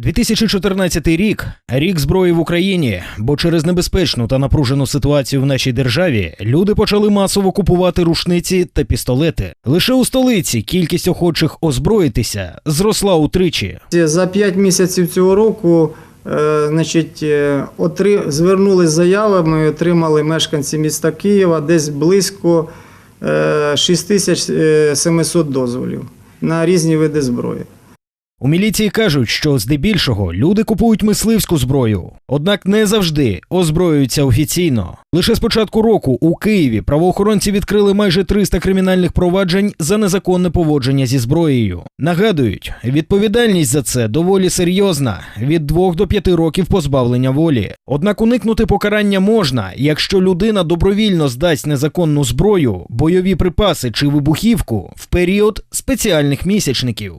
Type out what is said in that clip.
2014 рік рік зброї в Україні, бо через небезпечну та напружену ситуацію в нашій державі люди почали масово купувати рушниці та пістолети. Лише у столиці кількість охочих озброїтися зросла утричі. За 5 місяців цього року е, значить, е, отри... звернулись заявами, отримали мешканці міста Києва десь близько е, 6700 дозволів на різні види зброї. У міліції кажуть, що здебільшого люди купують мисливську зброю, однак не завжди озброюються офіційно. Лише з початку року у Києві правоохоронці відкрили майже 300 кримінальних проваджень за незаконне поводження зі зброєю. Нагадують, відповідальність за це доволі серйозна від 2 до 5 років позбавлення волі. Однак уникнути покарання можна, якщо людина добровільно здасть незаконну зброю, бойові припаси чи вибухівку в період спеціальних місячників.